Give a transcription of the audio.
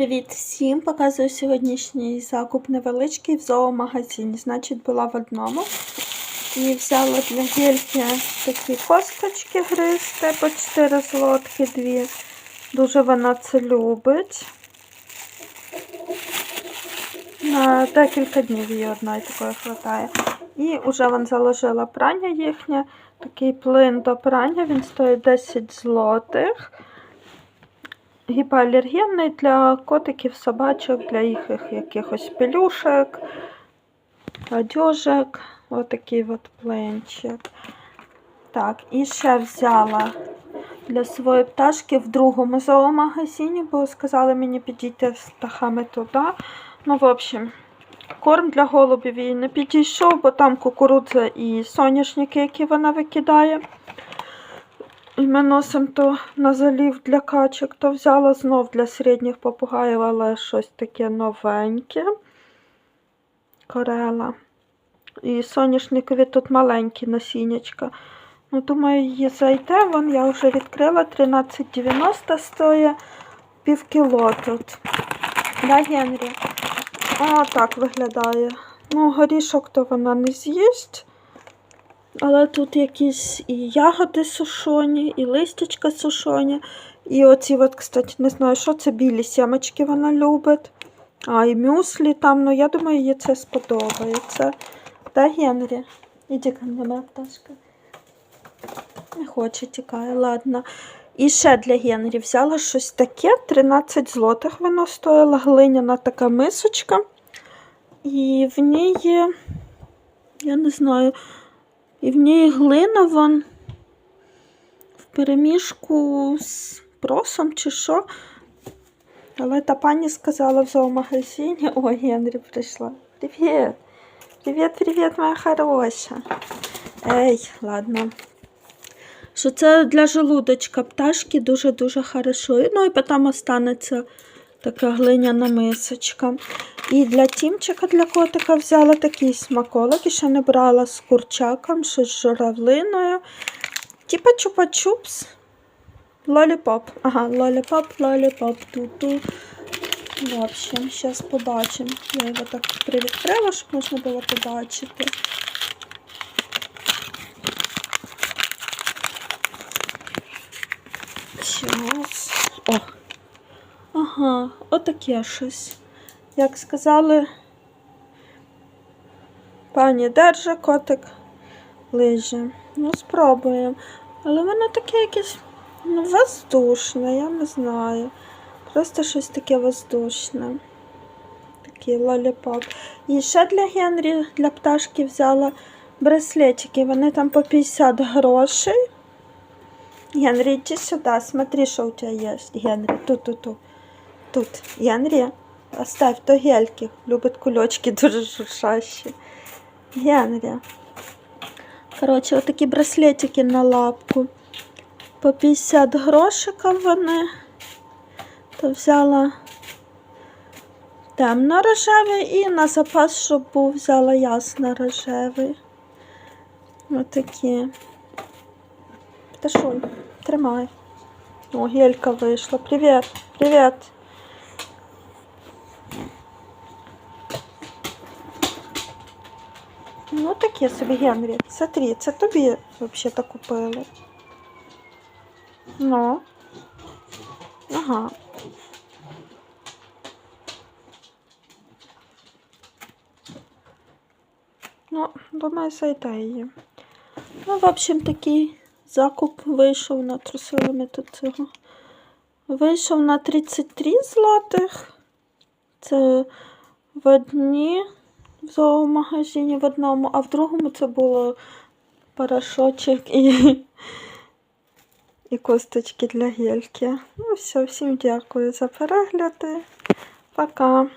Привіт всім! Показую сьогоднішній закуп невеличкий в зоомагазині. Значить, була в одному. І взяла для гельки такі косточки гристи по 4 злотки дві. Дуже вона це любить. На декілька днів її одної такої хватає. І вже вон заложила прання їхнє. Такий плин до прання, він стоїть 10 злотих гіпоалергенний для котиків, собачок, для їх якихось пелюшек, одежок. Отакий от пленчик. Так, і ще взяла для своєї пташки в другому зоомагазині, бо сказали мені підійти з птахами туди. Ну, в общем, корм для голубів їй не підійшов, бо там кукурудза і соняшники, які вона викидає. І ми носимо то на залів для качок, то взяла знов для середніх попугаїв, але щось таке новеньке. Корела. І соняшникові тут маленькі насіннячка. Ну, думаю, її зайде. Вон я вже відкрила 13,90 стоїть пів кіло тут. Да, Генрі? О, так виглядає. Ну, горішок то вона не з'їсть. Але тут якісь і ягоди сушоні, і листячка сушоні. І оці, от, кстати, не знаю, що це білі сімочки вона любить. А, і мюслі там, ну я думаю, їй це сподобається. Та Генрі? Іди ко мне, пташка. Не хоче, тікає, ладно. І ще для Генрі взяла щось таке, 13 злотих воно стоїло, глиняна така мисочка. І в ній я не знаю, і в ній глина вон в переміжку з просом чи що. Але та пані сказала в зоомагазині. О, Генрі прийшла. Привіт! Привіт, привіт, моя хороша. Ей, ладно. Що це для желудочка пташки дуже-дуже хорошо. Ну і потім останеться така глиняна мисочка. І для тімчика, для котика взяла такий смаколик. І ще не брала з курчаком, щось з журавлиною. Типа чупа-чупс. Лоліпоп. Ага, лоліпоп, лоліпоп, ту-ту. В общем, зараз побачимо. Я його так привідкрила, щоб можна було побачити. Зараз. О! Ага, отаке щось. Як сказали, пані держа котик лиже. Ну, спробуємо. Але воно таке якесь ну, воздушне, я не знаю. Просто щось таке воздушне. Такий лоліпоп. І ще для Генрі, для пташки взяла браслетики. Вони там по 50 грошей. Генрі, иди сюда, смотри, что у тебя есть. Генрі, тут, тут, тут. Тут. Генрі, оставь то гельки. Любить кульочки дуже шуршащі. Генрі. Коротше, отакі браслетики на лапку. По 50 грошиків вони. То взяла темно рожевий і на запас, щоб був, взяла ясно рожевий. Отакі. Пташуль, тримай. О, гелька вийшла. Привіт, привіт. Ну, таке собі, Генрі. Смотри, це тобі взагалі купили. Ну. Ага. Ну, думаю, зайде її. Ну, в общем, такий закуп вийшов на трусилами тут цього. Вийшов на 33 злотих. Це в одні в зоомагазині в одному, а в другому це було порошочок і, і косточки для гельки. Ну все, всім дякую за перегляди. Пока.